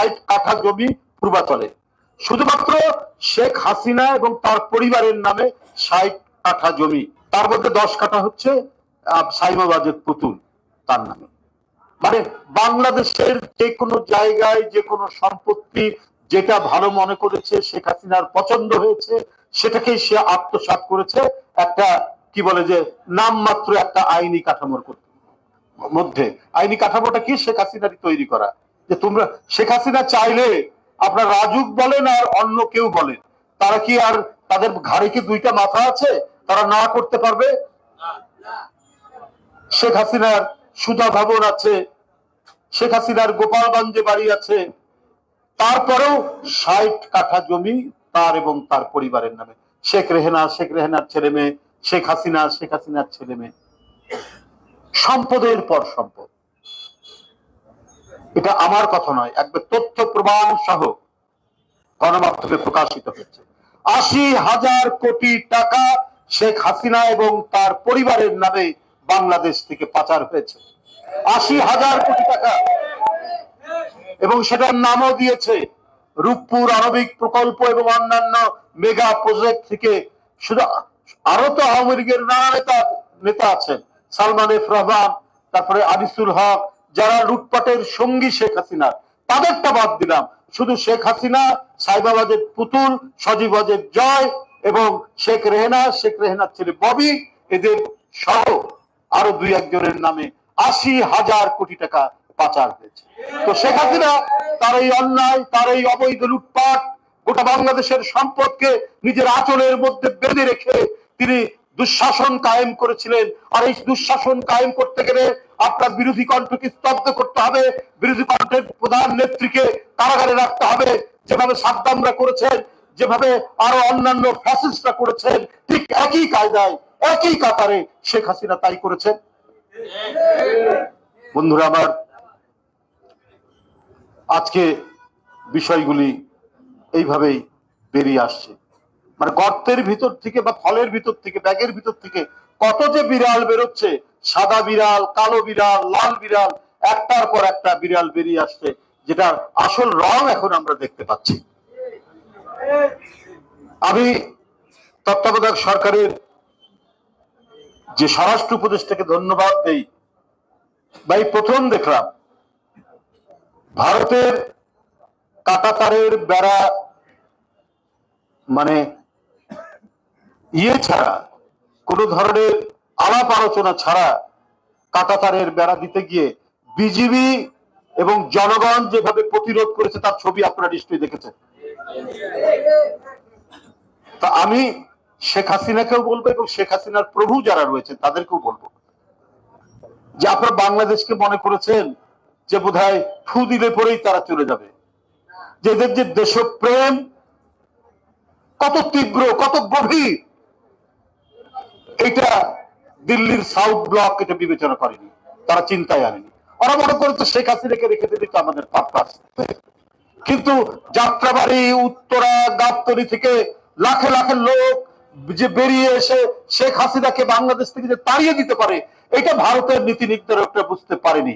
ষাট কাঠা জমি পূর্বাচলে। শুধুমাত্র শেখ হাসিনা এবং তার পরিবারের নামে ষাট কাঠা জমি। তার মধ্যে দশ কাঠা হচ্ছে আহ, সাইবাবাদের পুতুল তার নামে। মানে বাংলাদেশের যে কোনো জায়গায় যে কোনো সম্পত্তি যেটা ভালো মনে করেছে শেখ হাসিনার পছন্দ হয়েছে সেটাকেই সে আত্মসাৎ করেছে একটা কি বলে যে নামমাত্র একটা আইনি কাঠামোর মধ্যে। আইনি কাঠামোটা কি? শেখ হাসিনারই তৈরি করা। যে তোমরা শেখ হাসিনা চাইলে আপনার রাজুক বলেন আর অন্য কেউ বলেন, তারা কি আর তাদের ঘাড়ে কি দুইটা মাথা আছে? তারা না করতে পারবে? শেখ হাসিনার সুধা ভবন আছে, শেখ হাসিনার গোপালগঞ্জে বাড়ি আছে, তারপরেও ষাট কাঠা জমি তার এবং তার পরিবারের নামে। শেখ রেহেনা, শেখ রেহেনার ছেলে মেয়ে, শেখ হাসিনা, শেখ হাসিনার ছেলে মেয়ে। সম্পদের পর সম্পদ। এটা আমার কথা নয় একবার তথ্য প্রমাণ সহ গণমাধ্যমে প্রকাশিত হচ্ছে আশি হাজার কোটি টাকা শেখ হাসিনা এবং তার পরিবারের নামে বাংলাদেশ থেকে পাচার হয়েছে। আশি হাজার কোটি টাকা। এবং সেটার নামও দিয়েছে রূপপুর আরবিক প্রকল্প এবং অন্যান্য মেগা প্রজেক্ট থেকে। শুধু আরও তো আওয়ামী লীগের নানা নেতা নেতা আছেন, সালমান এফ রহমান, তারপরে আনিসুল হক যারা লুটপাটের সঙ্গী শেখ হাসিনা, তাদেরটা বাদ দিলাম। শুধু শেখ হাসিনা সাইবাবাদের পুতুল সজীবাজের জয় এবং শেখ রেহেনা, শেখ রেহেনার ছেলে ববি, এদের সহ আরও দুই একজনের নামে আশি হাজার কোটি টাকা পাচার হয়েছে। তো শেখ হাসিনা তার এই অন্যায়, তার এই অবৈধ লুটপাট গোটা বাংলাদেশের সম্পদকে নিজের আচলের মধ্যে বেঁধে রেখে তিনি দুঃশাসন কায়েম করেছিলেন। আর এই দুঃশাসন কায়েম করতে গেলে আপনার বিরোধী কণ্ঠকে স্তব্ধ করতে হবে। বিরোধী কণ্ঠের প্রধান নেত্রীকে কারাগারে রাখতে হবে। যেভাবে সাদ্দামরা করেছেন, যেভাবে আরও অন্যান্য ফ্যাসিস্টরা করেছেন, ঠিক একই কায়দায়, একই কাতারে শেখ হাসিনা তাই করেছেন। বন্ধুরা, আমার আজকে বিষয়গুলি এইভাবেই বেরিয়ে আসছে। মানে গর্তের ভিতর থেকে বা ফলের ভিতর থেকে, ব্যাগের ভিতর থেকে কত যে বিড়াল বেরোচ্ছে সাদা বিড়াল, কালো বিড়াল, লাল বিড়াল, একটার পর একটা বিড়াল বেরিয়ে আসছে, যেটার আসল রং এখন আমরা দেখতে পাচ্ছি। আমি তত্ত্বাবধায়ক সরকারের যে স্বরাষ্ট্র উপদেষ্টাকে ধন্যবাদ দেই ভাই প্রথম দেখলাম, ভারতের কাটাতারের বেড়া মানে ইয়ে ছাড়া কোনো ধরনের আলাপ আলোচনা ছাড়া কাটাতারের বেড়া দিতে গিয়ে বিজিবি এবং জনগণ যেভাবে প্রতিরোধ করেছে, তার ছবি আপনারা নিশ্চয়ই দেখেছেন। তা আমি শেখ হাসিনাকেও বলব এবং শেখ হাসিনার প্রভু যারা রয়েছে তাদেরকেও বলব। যে আপনারা বাংলাদেশকে মনে করেছেন যে বোধহয় ফু দিলে পরেই তারা চলে যাবে। যে এদের যে দেশপ্রেম কত তীব্র, কত গভীর এটা দিল্লির সাউথ ব্লক এটা বিবেচনা করেনি, তারা চিন্তায় আনেনি। ওরা মনে করেছে শেখ হাসিনাকে রেখে দিলে তো আমাদের পাপ্পাস কিন্তু যাত্রাবাড়ি, উত্তরা, গাবতলি থেকে লাখে লাখে লোক যে বেরিয়ে এসে শেখ হাসিনাকে বাংলাদেশ থেকে যে তাড়িয়ে দিতে পারে, এটা ভারতের নীতি নির্ধারকরা বুঝতে পারেনি।